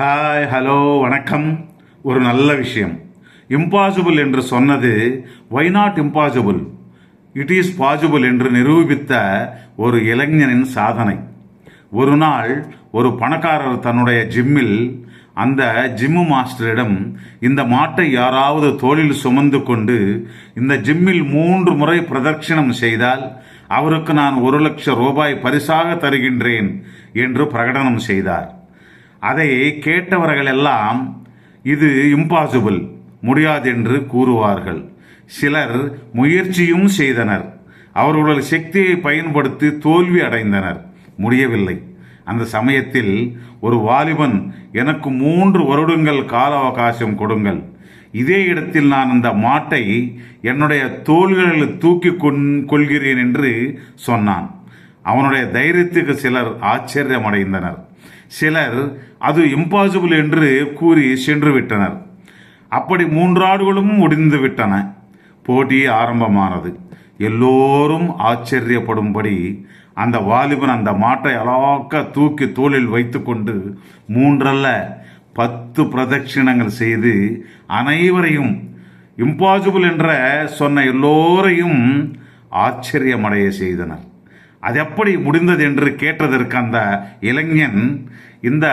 Hi hello வணக்கம். ஒரு நல்ல விஷயம். இம்பாசிபிள் என்று சொன்னது why not impossible it is possible என்று நிரூபித்த ஒரு இளைஞனின் சாதனை. ஒரு நாள் ஒரு பணக்காரர் தன்னுடைய ஜிம்மில் அந்த ஜிம்மு மாஸ்டரிடம் இந்த மாட்டை யாராவது தோளில் சுமந்து கொண்டு இந்த ஜிம்மில் மூன்று முறை பிரதட்சிணம் செய்தால் அவருக்கு நான் ஒரு லட்சம் ரூபாய் பரிசாக தருகின்றேன் என்று பிரகடனம் செய்தார். அதை கேட்டவர்கள் எல்லாம் இது இம்பாசிபிள் முடியாது என்று கூறுவார்கள். சிலர் முயற்சியும் செய்தனர். அவர்களுடைய சக்தியை பயன்படுத்தி தோல்வி அடைந்தனர். முடியவில்லை. அந்த சமயத்தில் ஒரு வாலிபன் எனக்கு மூன்று வருடங்கள் கால அவகாசம் கொடுங்கள். இதே இடத்தில் நான் அந்த மாட்டை என்னுடைய தோள்களில் தூக்கி கொண்- கொள்கிறேன் என்று சொன்னான். அவனுடைய தைரியத்துக்கு சிலர் ஆச்சரியமடைந்தனர். சிலர் அது இம்பாசிபிள் என்று கூறி சென்று விட்டனர் அப்படி மூன்றாடுகளும் முடிந்து விட்டன. போட்டி ஆரம்பமானது. எல்லோரும் ஆச்சரியப்படும்படி அந்த வாலிபன் அந்த மாட்டை அலாக்க தூக்கி தோளில் வைத்துக்கொண்டு மூன்றல்ல பத்து பிரதட்சிணங்கள் செய்து அனைவரையும் இம்பாசிபிள் என்ற சொன்ன எல்லோரையும் ஆச்சரியமடைய செய்தனர். அது எப்படி முடிந்தது என்று கேட்டதற்கு அந்த இளைஞன் இந்த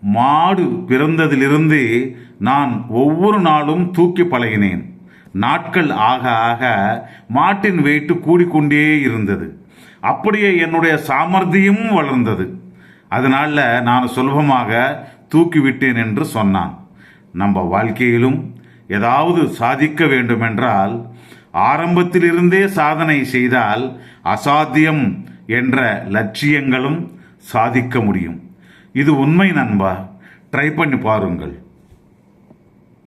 மாடு பிறந்ததிலிருந்து நான் ஒவ்வொரு நாளும் தூக்கி பழகினேன். நாட்கள் ஆக ஆக மாட்டின் வெயிட்டு கூடிக்கொண்டே இருந்தது. அப்படியே என்னுடைய சாமர்த்தியமும் வளர்ந்தது. அதனால நான் சுலபமாக தூக்கிவிட்டேன் என்று சொன்னான். நம்ம வாழ்க்கையிலும் ஏதாவது சாதிக்க வேண்டுமென்றால் ஆரம்பத்திலிருந்தே சாதனை செய்தால் அசாத்தியம் என்ற லட்சியங்களும் சாதிக்க முடியும். இது உண்மை நண்பா. ட்ரை பண்ணி பாருங்கள்.